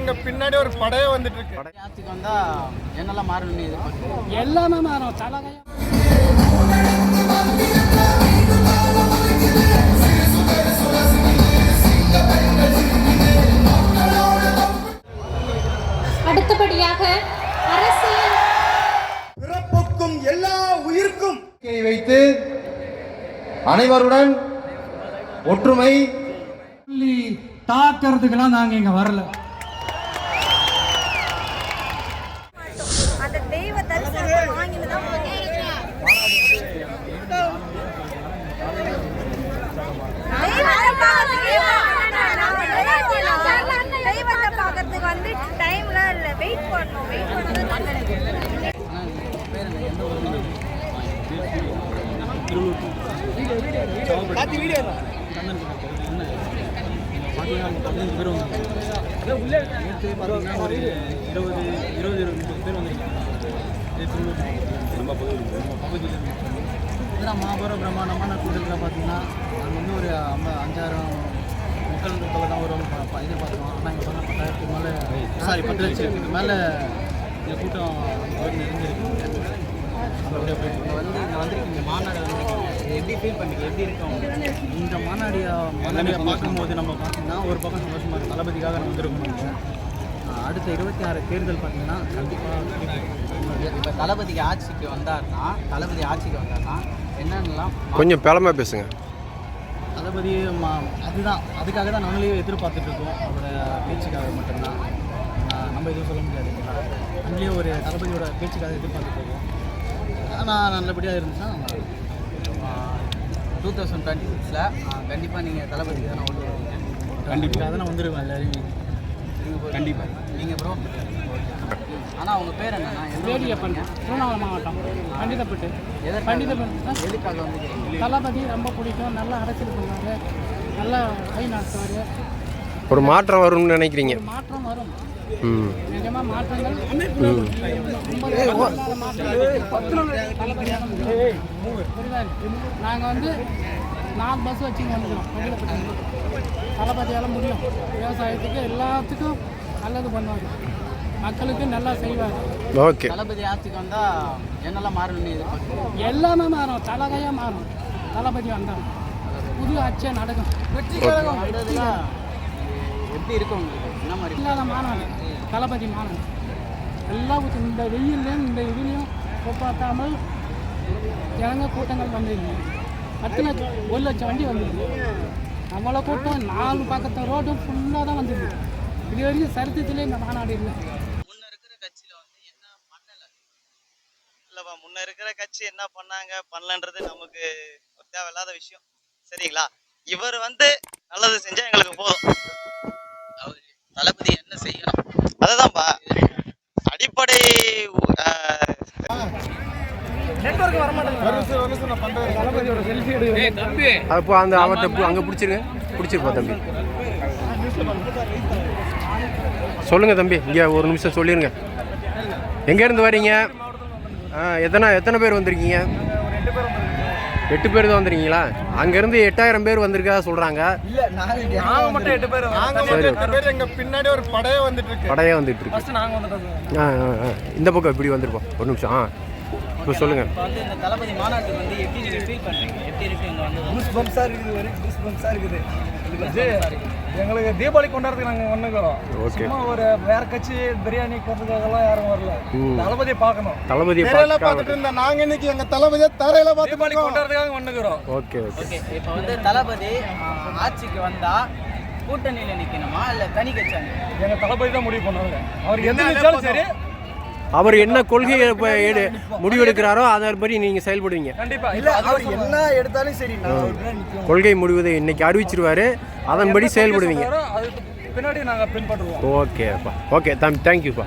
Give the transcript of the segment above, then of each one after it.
எங்க பின்னாடி ஒரு படையே வந்துட்டு இருக்கு வந்தா என்னெல்லாம் மாறணும்னு எதிர்பார்க்குறீங்க? எல்லாமே மாறும் தலைகையா அடுத்தபடியாக அரசியல் பிறப்புக்கும் எல்லா உயிருக்கும் வைத்து அனைவருடன் ஒற்றுமை தாக்கிறதுக்கெல்லாம் நாங்கள் இங்கே வரல. அந்த தெய்வ தரிசனத்தை வாங்கிட்டு தான் தெய்வத்தை பார்க்கறதுக்கு வந்து டைம்லாம் இல்லை வெயிட் பண்ணணும் வெயிட் பண்ணணும் ஆனால் உங்கள் பேர் என்ன எந்த ஊர் நேற்று பார்த்தீங்கன்னா ஒரு இருபது இருபது இருபது முப்பது பேர் வந்திருக்காங்க நம்ம பகுதியில் பகுதியில் இதெல்லாம் மாபெரும் பிரம்மாண்டமான கூட்டத்தில் பார்த்தீங்கன்னா நாங்கள் வந்து ஒரு ஐம்ப அஞ்சாயிரம் மக்கள் தொகை தான் வரும் ப- எதிர்பார்க்குறோம் ஆனால் இங்கே சொன்ன பத்தாயிரத்துக்கு மேலே சாரி பத்து லட்சத்துக்கு மேலே இந்த கூட்டம் வந்து இருந்திருக்கு அப்படியே போயிட்டு இங்கே வந்து இங்கே வந்திருக்கீங்க மாநாடு எப்படி ஃபீல் பண்ணீங்க? எப்படி இருக்கும் இந்த மாநாடிய மாநாடியை பார்க்கும்போது நம்ம பார்த்தீங்கன்னா ஒரு பக்கம் சந்தோஷமாக இருக்கும் தளபதிக்காக நம்ம வந்திருக்கோம். அடுத்த இருபத்தி ஆறு தேர்தல் பார்த்தீங்கன்னா கண்டிப்பாக இப்போ தளபதிக்கு ஆட்சிக்கு வந்தார்னா தளபதி ஆட்சிக்கு வந்தார்னா என்னென்னலாம் கொஞ்சம் பலமா பேசுங்க. தளபதி மா- அதுதான். அதுக்காக தான் நாங்களே எதிர்பார்த்துட்டு இருக்கோம் அவரோட பேச்சுக்காக மட்டும்தான். நம்ம எதுவும் சொல்ல முடியாது நம்மளே ஒரு தளபதியோட பேச்சுக்காக எதிர்பார்த்துட்டு இருக்கோம் ஆனால் நல்லபடியாக இருந்துச்சுன்னா டூ தௌசண்ட் டுவெண்ட்டி சிக்ஸில் கண்டிப்பாக நீங்கள் தளபதிக்கு தான் ஓட்டு வருவீங்க கண்டிப்பாக தான் வந்துடுவேன் எல்லாரையும் கண்டிப்பாக நீங்கள் ப்ரோ ஆனால் அவங்க பேர் என்னன்னா வேடியப்பன்? திருவண்ணாமலை மாவட்டம். பண்டிதப்பட்டு. எதற்காக? பண்டிதப்பட்டு. எதுக்காக வந்துக்கிறீங்க தளபதி ரொம்ப பிடிக்கும். நல்லா அரசியல் பண்ணுவார். நல்லா கை நடத்துவார். ஒரு மாற்றம் வரும்னு நினைக்கிறீங்க. ஒரு மாற்றம் வரும். நாங்கள் வந்து நாலு பஸ் வச்சுங்க வந்துக்கிறோம் தளபதியால் முடியும் விவசாயத்துக்கு எல்லாத்துக்கும் நல்லது பண்ணுவார் மக்களுக்கு நல்லா செய்வார் ஓகே. தளபதி ஆட்சிக்கு வந்தால் என்னெல்லாம் மாறணும்னு எதிர்பார்க்குறீங்க? எல்லாமே மாறும். தலைகையாக மாறும். தளபதி வந்தால் புது ஆட்சியாக நடக்கும். வந்ததுல எப்படி இருக்கும் என்ன மாதிரி இல்லாத மாநாடு. தளபதி மாநாடு எல்லாம் இந்த வெயிலையும் இந்த இதுலேயும் பார்த்தாமல் ஜனங்க கூட்டங்கள் வந்துருக்கு பத்து லட்சம் ஒரு லட்சம் வண்டி வந்துருக்கு அவ்வளோ கூட்டம் நாலு பக்கத்து ரோடும் ஃபுல்லாக தான் வந்துருக்கு இது வரைக்கும் சரித்திரத்திலே இந்த மாநாடு இல்லை. முன்ன இருக்கிற கட்சியில வந்து என்ன முன்ன இருக்கிற கட்சி என்ன பண்ணாங்க? பண்ணலன்றது நமக்கு ஒரு தேவையில்லாத விஷயம். சரிங்களா? இவர் வந்து நல்லது செஞ்சா எங்களுக்கு போதும். தளபதி என்ன செய்யணும்? அதுதான்ப்பா அடிப்படை அப்போ அந்த அவர்கிட்ட அங்கே பிடிச்சிருங்க பிடிச்சிருப்பா தம்பி. சொல்லுங்க தம்பி இங்கே ஒரு நிமிஷம் சொல்லிருங்க. எங்கேருந்து வரீங்க? எத்தனை எத்தனை பேர் வந்திருக்கீங்க? எட்டு பேர் தான் வந்திருக்கீங்களா? அங்கேருந்து எட்டாயிரம் பேர் வந்திருக்கா சொல்கிறாங்க மட்டும் எட்டு பேர் நாங்க மட்டும் எட்டு பேர் எங்க பின்னாடி ஒரு படையே வந்துட்டு இருக்கு. படையே வந்துட்டு இருக்கு. ஆ. இந்த பக்கம் இப்படி வந்திருப்போம். ஒரு நிமிஷம் ஆ. இப்போ சொல்லுங்கள் இப்ப வந்து இந்த தளபதி மாநாட்டுக்கு வந்து எப்படி நீங்க ஃபீல் பண்றீங்க எப்படி இருக்கு இங்க வந்தது? கூஸ் பம்ப்ஸா இருக்குது ஒரு கூஸ் பம்ப்ஸா இருக்குது. எங்களுக்கு தீபாவளி கொண்டாடுறதுக்கு நாங்க ஒண்ணுக்கிறோம் ஓகே சும்மா ஒரு வேற கட்சி பிரியாணி போறதுக்காகலாம் யாரும் வரல. தளபதியை பார்க்கணும். தளபதி தரையில பார்த்துட்டு இருந்த நாங்க இன்னைக்கு எங்க தளபதியை தரையில பார்த்து தீபாவளி கொண்டாடுறதுக்காக ஒண்ணுக்கிறோம் ஓகே ஓகே இப்போ வந்து தளபதி ஆட்சிக்கு வந்தா கூட்டணியில நிக்கணுமா? இல்ல தனி கட்சியா நிக்கணுமா? எங்க தளபதி தான் முடிவு பண்ணுவாங்க அவர் எந்த நினைச்சாலும் சரி. அவர் என்ன கொள்கையை இப்போ எடு முடிவெடுக்கிறாரோ அதன்படி நீங்கள் செயல்படுவீங்க. கண்டிப்பா. இல்ல அவர் என்ன எடுத்தாலும் சரி கொள்கை முடிவதை இன்னைக்கு அறிவிச்சிருவாரு. அதன்படி செயல்படுவீங்க. அதுக்கு பின்னாடி நாங்க பின்பற்றுவோம். ஓகேப்பா. ஓகே தம் தேங்க்யூப்பா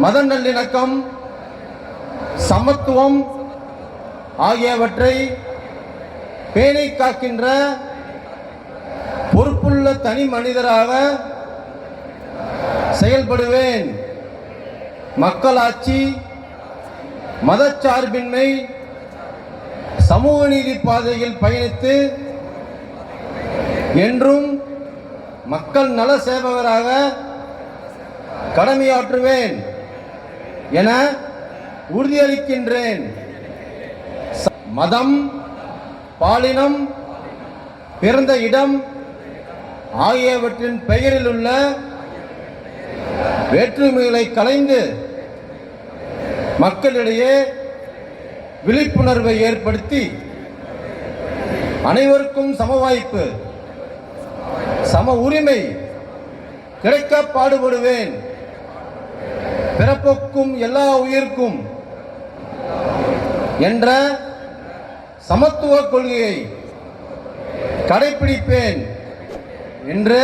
மத நல்லிணக்கம் சமத்துவம் ஆகியவற்றை பேணி காக்கின்ற பொறுப்புள்ள தனி மனிதராக செயல்படுவேன். மக்களாட்சி மதச்சார்பின்மை சமூக நீதி பாதையில் பயணித்து என்றும் மக்கள் நல சேவகராக கடமையாற்றுவேன். என உறுதியளிக்கின்றேன். ச- மதம் பாலினம் பிறந்த இடம் ஆகியவற்றின் பெயரில் உள்ள வேற்றுமைகளை கலைந்து மக்களிடையே விழிப்புணர்வை ஏற்படுத்தி அனைவருக்கும் சம வாய்ப்பு சம உரிமை கிடைக்க பாடுபடுவேன். பிறப்புக்கும் எல்லா உயிர்க்கும் என்ற சமத்துவ கொள்கையை கடைபிடிப்பேன் என்று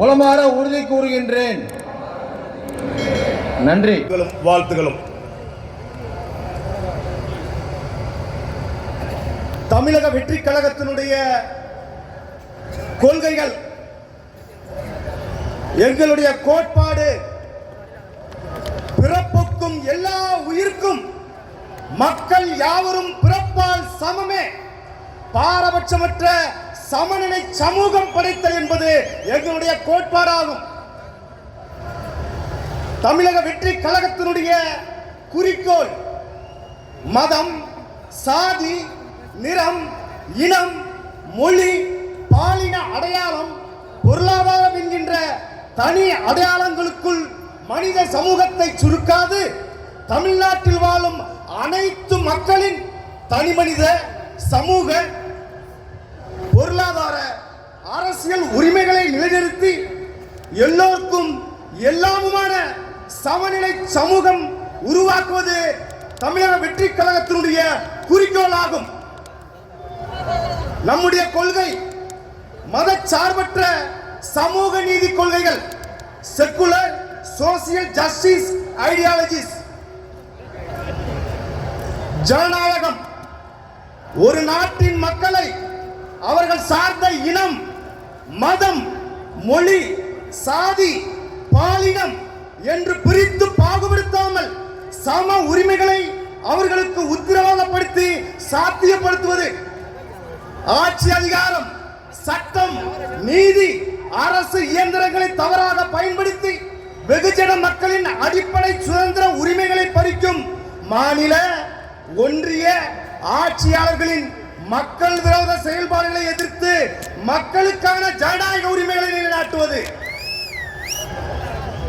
உளமாற உறுதி கூறுகின்றேன். நன்றி. வாழ்த்துகளும். தமிழக வெற்றி கழகத்தினுடைய கொள்கைகள் எங்களுடைய கோட்பாடு எல்லா உயிர்க்கும் மக்கள் யாவரும் பிறப்பால் சமமே. பாரபட்சமற்ற சமநிலை சமூகம் படைத்தல் என்பது எங்களுடைய கோட்பாடாகும். தமிழக வெற்றி கழகத்தினுடைய குறிக்கோள் மதம் சாதி நிறம் இனம் மொழி பாலின அடையாளம் பொருளாதாரம் என்கின்ற தனி அடையாளங்களுக்குள் மனித சமூகத்தை சுருக்காது. தமிழ்நாட்டில் வாழும் அனைத்து மக்களின் தனிமனித சமூக பொருளாதார அரசியல் உரிமைகளை நிலைநிறுத்தி எல்லோருக்கும் எல்லாமுமான சமநிலை சமூகம் உருவாக்குவது தமிழக வெற்றி கழகத்தினுடைய குறிக்கோளாகும் நம்முடைய கொள்கை மத சார்பற்ற சமூக நீதி கொள்கைகள் செக்குலர் சோசியல் ஜஸ்டிஸ் ஐடியாலஜிஸ் ஜனநாயகம். ஒரு நாட்டின் மக்களை அவர்கள் சார்ந்த இனம் மதம் மொழி சாதி பாலினம் என்று பிரித்து பாகுபடுத்தாமல் சம உரிமைகளை அவர்களுக்கு உத்தரவாதப்படுத்தி சாத்தியப்படுத்துவது. ஆட்சி அதிகாரம் சட்டம் நீதி அரசு இயந்திரங்களை தவறாக பயன்படுத்தி வெகுஜன மக்களின் அடிப்படை சுதந்திர உரிமைகளை பறிக்கும் மாநில ஒன்றிய ஆட்சியாளர்களின் மக்கள் விரோத செயல்பாடுகளை எதிர்த்து மக்களுக்கான ஜனநாயக உரிமைகளை நிலைநாட்டுவது.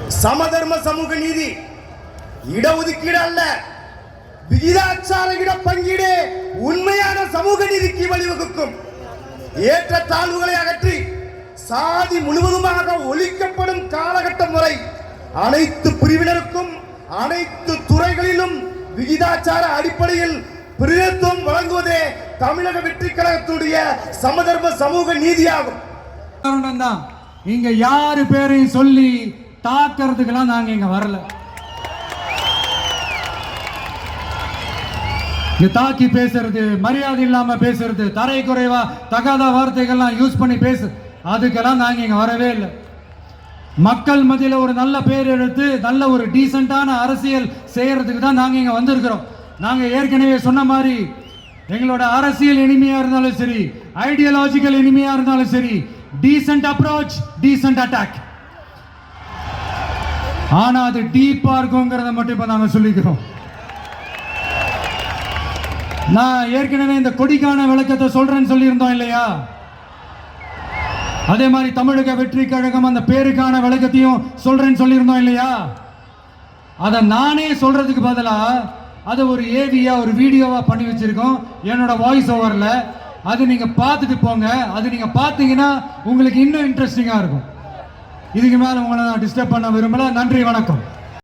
சமதர்ம சமூக நீதி இடஒதுக்கீடு அல்ல. விகிதாச்சார இட பங்கீடு உண்மையான சமூக நீதிக்கு வழிவகுக்கும். ஏற்ற தாழ்வுகளை அகற்றி சாதி முழுவதுமாக ஒழிக்கப்படும் காலகட்டம் வரை அனைத்து பிரிவினருக்கும் அனைத்து துறைகளிலும் விகிதாச்சார அடிப்படையில் பிரதிநிதித்துவம் வழங்குவதே தமிழக வெற்றி கழகத்துடைய சமதர்ம சமூக நீதியாகும். காரணம் தான். இங்க யாரு பேரையும் சொல்லி தாக்கிறதுக்கெல்லாம் நாங்க இங்க வரல. தாக்கி பேசுறது மரியாதை இல்லாம பேசுறது தரை குறைவா தகாத வார்த்தைகள்லாம் யூஸ் பண்ணி பேசு அதுக்கெல்லாம் நாங்க இங்க வரவே இல்லை. மக்கள் மத்தியில் ஒரு நல்ல பேர் எடுத்து நல்ல ஒரு டீசெண்டான அரசியல் செய்கிறதுக்கு தான் நாங்கள் இங்கே வந்திருக்கிறோம். நாங்கள் ஏற்கனவே சொன்ன மாதிரி எங்களோட அரசியல் இனிமையாக இருந்தாலும் சரி ஐடியாலஜிக்கல் இனிமையாக இருந்தாலும் சரி டீசென்ட் அப்ரோச் டீசென்ட் அட்டாக் ஆனால் அது டீப்பாக இருக்குங்கிறத மட்டும் இப்போ நாங்கள் சொல்லிக்கிறோம். நான் ஏற்கனவே இந்த கொடிக்கான விளக்கத்தை சொல்கிறேன்னு சொல்லியிருந்தோம் இல்லையா? அதே மாதிரி தமிழக வெற்றி கழகம் அந்த பேருக்கான விளக்கத்தையும் சொல்றேன்னு சொல்லியிருந்தோம் இல்லையா? அதை நானே சொல்றதுக்கு பதிலாக அதை ஒரு ஏவியா ஒரு வீடியோவா பண்ணி வச்சிருக்கோம். என்னோட வாய்ஸ் ஓவர்ல அது நீங்க பார்த்துட்டு போங்க. அது நீங்க பார்த்தீங்கன்னா உங்களுக்கு இன்னும் இன்ட்ரெஸ்டிங்கா இருக்கும். இதுக்கு மேல உங்களை நான் டிஸ்டர்ப் பண்ண விரும்பல. நன்றி வணக்கம்.